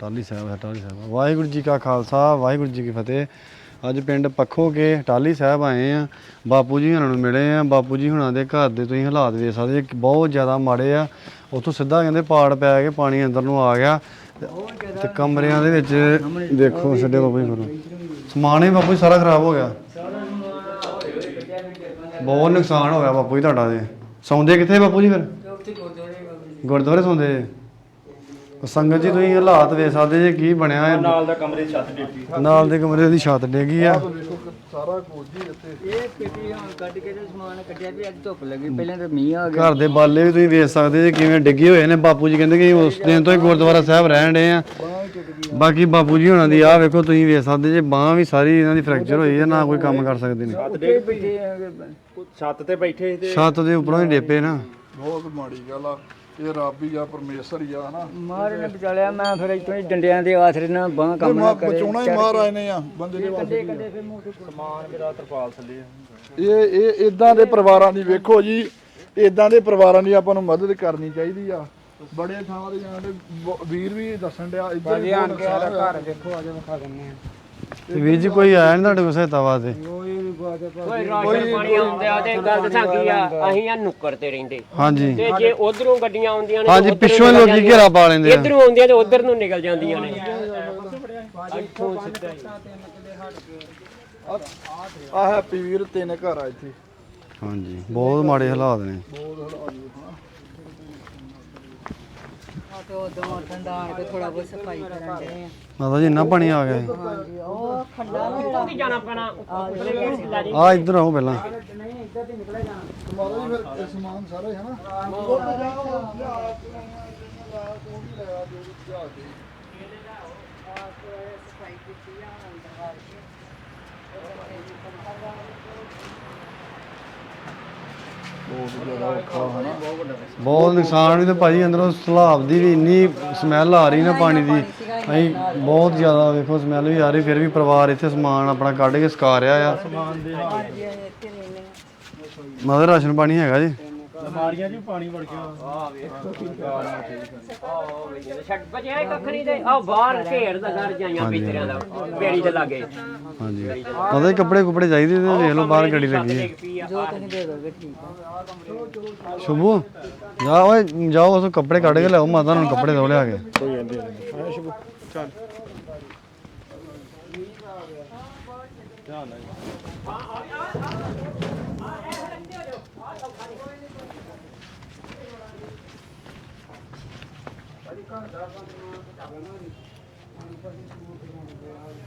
ਟਾਲੀ ਸਾਹਿਬ ਹੈ ਟਾਲੀ ਸਾਹਿਬ। ਵਾਹਿਗੁਰੂ ਜੀ ਕਾ ਖਾਲਸਾ ਵਾਹਿਗੁਰੂ ਜੀ ਕੀ ਫਤਿਹ। ਅੱਜ ਪਿੰਡ ਪੱਖੋ ਕੇ ਟਾਲੀ ਸਾਹਿਬ ਆਏ ਆ। ਬਾਪੂ ਜੀ ਹੁਣਾਂ ਨੂੰ ਮਿਲੇ ਆ। ਬਾਪੂ ਜੀ ਹੁਣਾਂ ਦੇ ਘਰ ਦੇ ਤੁਸੀਂ ਹਾਲਾਤ ਵੇਖ ਸਕਦੇ ਜੀ, ਬਹੁਤ ਜ਼ਿਆਦਾ ਮਾੜੇ ਆ। ਉੱਥੋਂ ਸਿੱਧਾ ਕਹਿੰਦੇ ਪਾੜ ਪੈ ਕੇ ਪਾਣੀ ਅੰਦਰ ਨੂੰ ਆ ਗਿਆ। ਤੇ- ਕਮਰਿਆਂ ਦੇ ਵਿੱਚ ਦੇਖੋ ਸਾਡੇ ਬਾਪੂ ਜੀ ਕਰੋ। ਸਮਾਨ ਹੀ ਬਾਪੂ ਜੀ ਸਾਰਾ ਖਰਾਬ ਹੋ ਗਿਆ। ਬਹੁਤ ਨੁਕਸਾਨ ਹੋਇਆ ਬਾਪੂ ਜੀ ਤੁਹਾਡਾ ਦੇ ਸੌਂਦੇ ਕਿੱਥੇ ਬਾਪੂ ਜੀ ਫਿਰ? ਗੁਰਦੁਆਰੇ ਸੌਂਦੇ ਜੇ? ਸੰਗਤ ਜੀ ਤੁਸੀਂ ਹਾਲਾਤ ਵੇਖ ਸਕਦੇ ਜੇ ਕੀ ਬਣਿਆ ਹੈ। ਨਾਲ ਦਾ ਕਮਰੇ ਦੀ ਛੱਤ ਡਿੱਗੀ। ਨਾਲ ਦੇ ਕਮਰੇ ਦੀ ਛੱਤ ਡੇਗੀ ਆ। ਸਾਰਾ ਕੁਝ ਹੀ ਇੱਥੇ। ਇਹ ਪੇਟੀ ਹੁਣ ਕੱਢ ਕੇ ਤੇ ਸਮਾਨ ਕੱਢਿਆ ਵੀ ਅੱਜ ਧੁੱਪ ਲੱਗੀ ਪਹਿਲਾਂ ਤਾਂ ਮੀਂਹ ਆ ਗਿਆ। ਘਰ ਦੇ ਬਾਲੇ ਵੀ ਤੁਸੀਂ ਵੇਖ ਸਕਦੇ ਜੇ ਕਿਵੇਂ ਡਿੱਗੇ ਹੋਏ ਨੇ। ਬਾਪੂ ਜੀ ਕਹਿੰਦੇ ਕਿ ਉਸ ਦਿਨ ਤੋਂ ਹੀ ਗੁਰਦੁਆਰਾ ਸਾਹਿਬ ਰਹਿਣ ਡੇ ਆ ਬਾਕੀ ਬਾਪੂ ਜੀ ਹੁਣਾਂ ਦੀ ਆਹ ਵੇਖੋ ਤੁਸੀਂ ਵੇਖ ਸਕਦੇ ਜੇ ਬਾਹ ਵੀ ਸਾਰੀ ਇਹਨਾਂ ਦੀ ਫ੍ਰੈਕਚਰ ਹੋਈ ਹੈ ਨਾ ਕੋਈ ਕੰਮ ਕਰ ਸਕਦੇ ਨੇ। ਆ ਛੱਤ ਤੇ ਬੈਠੇ ਤੇ ਛੱਤ ਦੇ ਉੱਪਰੋਂ ਹੀ ਡੇਪੇ ਨਾ। ਬਹੁਤ ਮਾੜੀ ਗੱਲ ਆ। ਇਹ ਰੱਬ ਹੀ ਆ ਪਰਮੇਸ਼ਰ ਹੀ ਆ ਹਨਾ? ਮਾਰ ਨੇ ਬਚਾਲਿਆ ਮੈਂ ਫਿਰ ਇਤੋਂ ਹੀ ਡੰਡਿਆਂ ਦੇ ਆਸਰੇ ਨਾਲ ਬਾਹ ਕੰਮ ਨਾ ਕਰੇ ਬਚਾਉਣਾ ਹੀ ਮਹਾਰਾਜ ਨੇ ਆ ਬੰਦੇ ਦੇ ਵਾਸਤੇ ਕੰਡੇ ਫਿਰ ਮੂੰਹ ਤੋਂ ਸਮਾਨ ਮੇਰਾ ਤਰਪਾਲ ਥੱਲੇ ਆ। ਇਹ ਇਹ ਇਦਾਂ ਦੇ ਪਰਿਵਾਰਾਂ ਦੀ ਵੇਖੋ ਜੀ ਇਦਾਂ ਦੇ ਪਰਿਵਾਰਾਂ ਦੀ ਆਪਾਂ ਨੂੰ ਮਦਦ ਕਰਨੀ ਚਾਹੀਦੀ ਆ। ਬੜੇ ਥਾਂ ਦੇ ਜਾਣ ਦੇ ਬ- ਵੀਰ ਵੀ ਦੱਸਣ ਡਿਆ ਇੱਧਰ ਹੋਇਆ। ਘਰ ਦੇਖੋ ਅੱਜ ਵਿਖਾ ਦਿੰਨੇ ਆ। ਤੇ ਵੀਰ ਜੀ ਕੋਈ ਆਇਆ ਨਹੀਂ ਤੁਹਾਡੇ ਕੋਲ ਸਹਾਇਤਾ ਵਾਸਤੇ? ਕੋਈ ਵੀ ਬਾਤ ਕੋਈ ਰਾਸ਼ਨ ਪਾਣੀ ਆਉਂਦਾ ਤੇ ਗੱਲ ਦੱਸਾਂ ਕੀ ਆ ਅਸੀਂ ਆ ਨੁੱਕਰ ਤੇ ਰਹਿੰਦੇ। ਹਾਂਜੀ। ਤੇ ਜੇ ਉਧਰੋਂ ਗੱਡੀਆਂ ਆਉਂਦੀਆਂ ਨੇ ਹਾਂਜੀ ਪਿੱਛੋਂ ਲੋਕੀ ਘੇਰਾ ਪਾ ਲੈਂਦੇ ਆ। ਇਧਰੋਂ ਆਉਂਦੀਆਂ ਤੇ ਉਧਰ ਨੂੰ ਨਿਕਲ ਜਾਂਦੀਆਂ ਨੇ। ਇੱਥੋਂ ਸਿੱਧਾ ਹੀ। ਆਹ ਹੈਪੀ ਵੀਰ ਤਿੰਨ ਘਰ ਆ ਇੱਥੇ। ਹਾਂਜੀ ਬਹੁਤ ਮਾੜੇ ਹਾਲਾਤ ਨੇ। ਤੇ ਉਦੋਂ ਠੰਡਾ ਆਣ ਕੇ ਥੋੜਾ ਬਹੁਤ ਸਫ਼ਾਈ ਕਰਨ ਦੇ ਆ। ਮਾਤਾ ਜੀ ਇੰਨਾ ਪਾਣੀ ਆ ਗਿਆ ਹਾਂਜੀ ਉਹ ਖੰਡਾ ਨਾ ਜਿਹੜਾ ਉੱਥੇ ਜਾਣਾ ਪੈਣਾ ਉੱਪਰਲੇ ਗੇਟ ਤੇ ਲੈ ਜੀ ਆ ਇੱਧਰ ਆਓ ਪਹਿਲਾਂ। ਮਾਤਾ ਜੀ ਫਿਰ ਇਹ ਸਮਾਨ ਸਾਰਾ ਹੀ ਹਨਾ ਬਹੁਤ ਜ਼ਿਆਦਾ ਔਖਾ ਹਨਾ ਬਹੁਤ ਨੁਕਸਾਨ ਵੀ ਤੇ ਭਾਜੀ ਅੰਦਰੋਂ ਸਲਾਬ ਦੀ ਵੀ ਇੰਨੀ ਸਮੈਲ ਆ ਰਹੀ ਨਾ ਪਾਣੀ ਦੀ। ਅਸੀਂ ਬਹੁਤ ਜ਼ਿਆਦਾ ਵੇਖੋ ਸਮੈਲ ਵੀ ਆ ਰਹੀ ਫਿਰ ਵੀ ਪਰਿਵਾਰ ਇੱਥੇ ਸਮਾਨ ਆਪਣਾ ਕੱਢ ਕੇ ਸਕਾ ਰਿਹਾ ਆ। ਮਦਰ ਰਾਸ਼ਨ ਪਾਣੀ ਹੈਗਾ ਜੀ। ਅਲਮਾਰੀਆਂ 'ਚ ਪਾਣੀ ਵੜ ਗਿਆ। ਛੱਡ ਬਚਿਆ ਕੱਖ ਨਹੀਂ ਤੇ ਆ ਬਾਹਰ ਘੇਰ ਦਾ ਘਰ ਜਾਈਆਂ ਪਿੱਤਰਿਆਂ ਦਾ ਬੇੜੀ ਦੇ ਲਾਗੇ ਹਾਂਜੀ ਮਦਰ ਕੱਪੜੇ ਕੁਪੜੇ ਚਾਹੀਦੇ ਤੇ ਵੇਖ ਲਓ ਬਾਹਰ ਗੱਡੀ ਲੱਗੀ ਹੈ। ਆ ਜੋ ਤੁਸੀਂ ਦੇ ਦੋਗੇ ਠੀਕ ਆ ਸ਼ੁਭੂ, ਜਾ ਓਏ, ਜਾਓ ਉਸ ਕੱਪੜੇ ਕੱਢ ਕੇ ਲਿਆਓ, ਮਾਤਾ ਨੂੰ ਕੱਪੜੇ ਦੋ ਲਿਆ ਕੇ।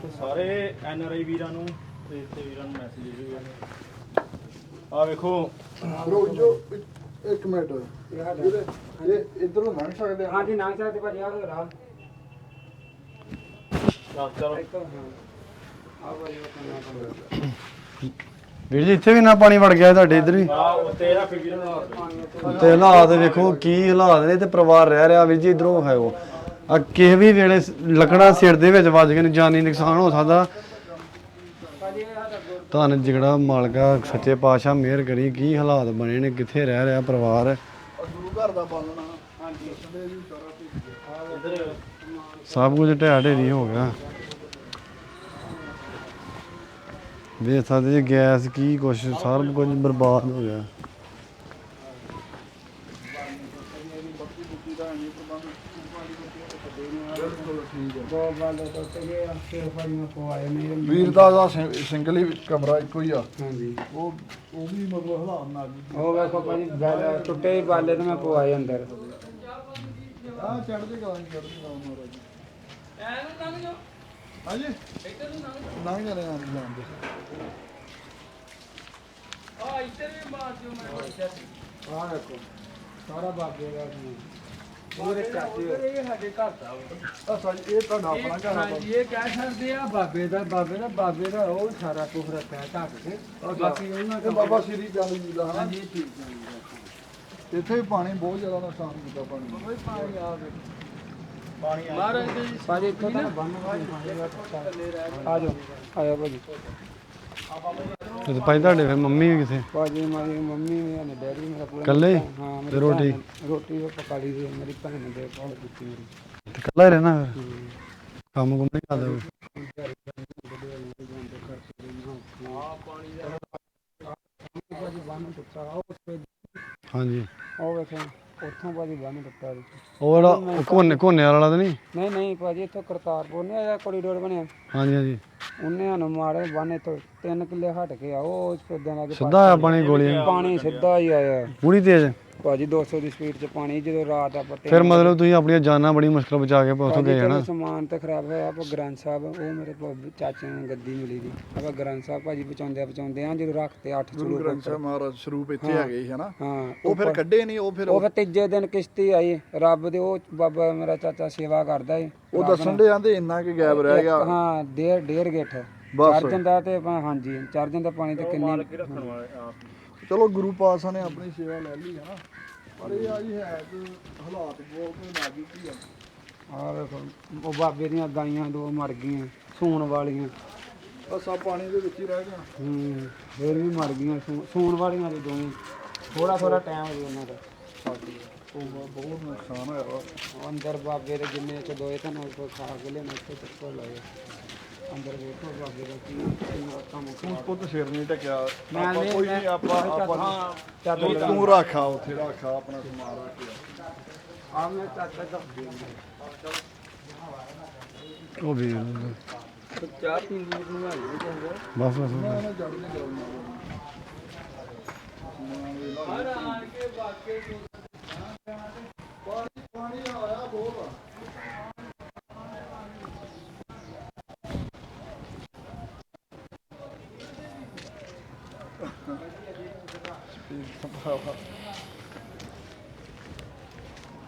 ਤੇ ਸਾਰੇ ਐਨ ਆਰ ਆਈ ਵੀਰਾਂ ਨੂੰ ਤੇ ਇੱਥੇ ਵੀਰਾਂ ਨੂੰ ਮੈਸੇਜ ਦੇ ਦਿਓ ਆ। ਵੇਖੋ। ਰੁਕ ਜੋ ਇੱਕ ਮਿੰਟ। ਇਹ ਇਧਰ ਨੂੰ ਲੰਘ ਸਕਦੇ ਆ? ਹਾਂਜੀ ਨਾ ਚਾਹਤੇ ਭਾਜੀ ਆ ਰਾਹ ਚਲੋ। ਵੀਰ ਜੀ ਇੱਥੇ ਵੀ ਨਾ ਪਾਣੀ ਵੜ ਗਿਆ ਤੁਹਾਡੇ ਇੱਧਰ ਵੀ। ਉੱਤੇ ਫਿਗਰ ਬਣਾ ਤੇ ਹਾਲਾਤ ਵੇਖੋ ਕੀ ਹਾਲਾਤ ਨੇ ਤੇ ਪਰਿਵਾਰ ਰਹਿ ਰਿਹਾ ਵੀਰ ਜੀ ਇਧਰੋਂ ਖਾਓ ਆ ਕਿਸੇ ਵੀ ਵੇਲੇ ਲੱਕੜਾਂ ਸਿਰ ਦੇ ਵਿੱਚ ਵੱਜ ਕੇ ਜਾਨੀ ਨੁਕਸਾਨ ਹੋ ਸਕਦਾ। ਧੰਨ ਜਿਗੜਾ ਮਾਲਕਾ ਸੱਚੇ ਪਾਤਸ਼ਾਹ ਮਿਹਰ ਕਰੀ ਕੀ ਹਾਲਾਤ ਬਣੇ ਨੇ ਕਿੱਥੇ ਰਹਿ ਰਿਹਾ ਪਰਿਵਾਰ? ਆਹ ਗੁਰੂ ਘਰ ਦਾ ਬਾਲਣਾ ਹਾਂਜੀ। ਸਾਰਾ ਭੇਜ ਸਭ ਕੁਝ ਢਹਿ ਢੇਰੀ ਹੋ ਗਿਆ। ਵੇਖ ਸਕਦੇ ਜੀ ਗੈਸ ਕੀ ਕੁਛ ਸਾਰਾ ਕੁਝ ਬਰਬਾਦ ਹੋ ਗਿਆ। ਦੋ ਬਾਲੇ ਤੋਂ ਤੇ ਛੇ ਫੜੀਆਂ ਪਵਾਏ ਮੇਰੇ ਵੀਰ ਦਾ ਦਾ ਸਿੰਗਲ ਹੀ ਕਮਰਾ ਇੱਕੋ ਹੀ ਆ। ਹਾਂਜੀ। ਉਹ ਉਹ ਵੀ ਮਤਲਬ ਹਾਲਾਤ ਨਾਲ ਉਹ ਵੇਖੋ ਭਾਜੀ ਬਾਲੇ ਟੁੱਟੇ ਹੀ ਬਾਲੇ ਤੇ ਮੈਂ ਪਵਾਏ ਅੰਦਰ। ਆ ਚੜਦੇ ਗਾ ਚੜਦੇ ਗਾ ਮਹਾਰਾਜ ਐਨੂੰ ਲੰਘ ਹਾਂਜੀ। ਇੱਧਰ ਨੂੰ ਲੰਘ ਲੰਘ ਜਾਣੇ ਆਂ ਜਾਂਦੇ ਆ ਵੇਖੋ ਸਾਰਾ ਬਾਬੇ ਦਾ ਜੀ। ਪੂਰੇ ਚਾਚੇ ਇਹ ਸਾਡੇ ਘਰ ਦਾ ਆ ਸਾਜੀ ਇਹ ਤੁਹਾਡਾ ਆਪਣਾ ਘਰ ਆ ਹਾਂਜੀ ਇਹ ਕਹਿ ਸਕਦੇ ਆ ਬਾਬੇ ਦਾ ਬਾਬੇ ਦਾ ਬਾਬੇ ਦਾ ਉਹ ਸਾਰਾ ਕੁਝ ਰੱਖਿਆ ਢੱਕ ਕੇ ਬਾਕੀ ਉਹਨਾਂ ਇਹ ਬਾਬਾ ਸ਼੍ਰੀ ਚੰਦ ਜੀ ਦਾ ਹਾਂਜੀ ਠੀਕ ਹੈ ਇੱਥੇ ਵੀ ਪਾਣੀ ਬਹੁਤ ਜ਼ਿਆਦਾ ਨੁਕਸਾਨ ਕੀਤਾ ਪਾਣੀ ਆ ਮਹਾਰਾਜ ਦੇ ਭਾਜੀ ਇੱਥੋਂ ਤਾਂ ਬੰਨ ਆ ਜਾਓ ਆ ਜਾਓ ਭਾਜੀ। ਤੇ ਭਾਈ ਤੁਹਾਡੇ ਫਿਰ ਮੰਮੀ ਵੀ ਕਿਥੇ? ਭਾਜੀ ਮੇਰੀ ਮੰਮੀ ਮੇਰਾ ਡੈਡੀ ਮੇਰਾ ਪੂਰਾ ਇਕੱਲੇ? ਹਾਂ ਤੇ ਰੋਟੀ? ਰੋਟੀ ਉਹ ਪਕਾ ਲਈ ਸੀ ਮੇਰੀ ਭੈਣ ਨੇ ਦੇ ਕੋਲ ਦਿੱਤੀ ਮੇਰੀ ਤੇ ਕੱਲਾ ਹੀ ਰਹਿਣਾ ਫਿਰ। ਕੰਮ ਕੁਮ ਨਹੀਂ ਕਰਦਾ ਕੋਈ? ਭਾਜੀ ਬੰਨ ਟੁੱਟਾ ਉਹ ਹਾਂਜੀ। ਉਹ ਵੇਖੋ। ਉੱਥੋਂ ਭਾਜੀ ਬੰਨ ਟੁੱਟਾ ਜੀ। ਉਹ ਜਿਹੜਾ ਕੋਨੇ ਕੋਨੇ ਵਾਲਾ ਤਾਂ ਨਹੀਂ? ਨਹੀਂ ਨਹੀਂ ਭਾਜੀ ਇੱਥੋਂ ਕਰਤਾਰਪੁਰ ਨੇ ਆਇਆ ਕੋਰੀਡੋਰ ਬਣਿਆ। ਹਾਂਜੀ ਹਾਂਜੀ। ਉਹਨੇ ਸਾਨੂੰ ਮਾਰੇ ਬੰਨ ਇੱਥੋਂ ਤਿੰਨ ਕਿੱਲੇ ਹਟ ਕੇ ਆ ਉਹ ਸੋਦਿਆਂ ਲਾਗੇ ਸਿੱਧਾ ਆਇਆ ਪਾਣੀ ਗੋਲੀਆਂ। ਪਾਣੀ ਸਿੱਧਾ ਹੀ ਆਇਆ। ਪੂਰੀ ਤੇਜ਼? ਭਾਜੀ 200 ਦੀ ਸਪੀਡ 'ਚ ਪਾਣੀ ਜਦੋਂ ਰਾਤ ਆਪਾਂ ਤਿੰਨ ਫਿਰ ਮਤਲਬ ਤੁਸੀਂ ਆਪਣੀਆਂ ਜਾਨਾਂ ਬੜੀ ਮੁਸ਼ਕਲ ਬਚਾ ਕੇ ਉੱਥੋਂ ਭਾਜੀ ਗਏ ਚਲੋ ਹਨਾ ਸਮਾਨ ਤੇ ਖਰਾਬ ਹੋਇਆ ਆਪਾਂ ਗ੍ਰੰਥ ਸਾਹਿਬ ਉਹ ਮੇਰੇ ਭ- ਚਾਚੇ ਨੂੰ ਗੱਦੀ ਮਿਲੀ ਦੀ ਆਪਾਂ ਗ੍ਰੰਥ ਸਾਹਿਬ ਭਾਜੀ ਬਚਾਉਂਦੇ ਬਚਾਉਂਦੇ ਆ ਜਦੋਂ ਰੱਖਤੇ 8 ਗੁਰੂ ਸਰੂਪ ਗ੍ਰੰਥ ਸਾਹਿਬ ਮਹਾਰਾਜ ਸਰੂਪ ਇੱਥੇ ਹੈਗੇ ਸੀ ਹਨਾ? ਹਾਂ ਉਹ ਫਿਰ ਕੱਢੇ ਨਹੀਂ ਉਹ ਫਿਰ ਉਹ ਫਿਰ ਤੀਜੇ ਦਿਨ ਕਿਸ਼ਤੀ ਆਈ ਰੱਬ ਦੇ ਉਹ ਬਾਬਾ ਮੇਰਾ ਚਾਚਾ ਸੇਵਾ ਕਰਦਾ ਏ ਉਹ ਦੱਸਣ ਦੇ ਆਂਦੇ ਇੰਨਾ ਕਿ ਗੈਪ ਰਹਿ ਗਿਆ। ਹਾਂ ਡੇਢ ਡੇਢ ਗਿੱਠ। ਬਸ। ਚੜ ਜਾਂਦਾ ਤੇ ਆਪਾਂ- ਹਾਂਜੀ ਚੜ ਜਾਂਦਾ ਪਾਣੀ ਤੇ ਕਿੰਨੀ ਚਲੋ ਗੁਰੂ ਪਾਤਸ਼ਾਹ ਨੇ ਆਪਣੀ ਸੇਵਾ ਲੈ ਲਈ ਹਨਾ ਪਰ ਇਹ ਆ ਜੀ ਹੈ ਤੇ ਹਾਲਾਤ ਬਹੁਤ ਨਾਜ਼ੁਕ ਹੀ ਆ। ਆ ਵੇਖੋ ਉਹ ਬਾਬੇ ਦੀਆਂ ਗਾਈਆਂ ਦੋ ਮਰ ਗਈਆਂ ਸੂਣ ਵਾਲੀਆਂ। ਅਸਾ ਪਾਣੀ ਦੇ ਵਿੱਚ ਹੀ ਰਹਿ ਗਿਆ। ਹੂੰ ਫੇਰ ਵੀ ਮਰ ਗਈਆਂ ਸੂ- ਸੂਣ ਵਾਲੀਆਂ ਦੇ ਦੋਵੇਂ। ਥੋੜਾ ਥੋੜਾ ਟਾਈਮ ਹੋ ਉਹਨਾਂ ਦਾ। ਉਹ ਬਹੁਤ ਨੁਕਸਾਨ ਹੋਇਆ ਵਾ। ਉਹ ਅੰਦਰ ਬਾਬੇ ਦੇ ਜਿੰਨੇ ਚ ਦੋਏ ਤਾਂ ਨਾਲ ਕੋ ਖਾ ਕੇ ਲੈਣਾ ਇੱਥੇ ਚੱਕਰ ਲਾਏ। ਅੰਦਰ ਵੇਖੋ ਬਾਬੇ ਦਾ ਕੀ ਕੀ ਕੰਮ ਤੂੰ ਪੁੱਤ ਸਿਰ ਨਹੀਂ ਟਕਿਆ ਮੈਂ ਆਪਾਂ ਨਹੀਂ- ਕੋਈ ਨਹੀਂ ਆਪਾਂ ਆਪਾਂ ਚੱਲ ਤੂੰ- ਤੂੰ ਰੱਖਾ ਉੱਥੇ ਰੱਖਾ ਆਪਣਾ ਸਮਾਨ ਰੱਖ ਆ। ਮੈਂ ਚਾਚਾ ਦੱਸ ਦਿੰਦਾ ਉਹ ਵੀ ਚਾਹ ਪੀਣ ਦੀ ਨੂੰ ਆ ਗਈ ਚੰਗਾ ਬਸ ਬਸ। 快走快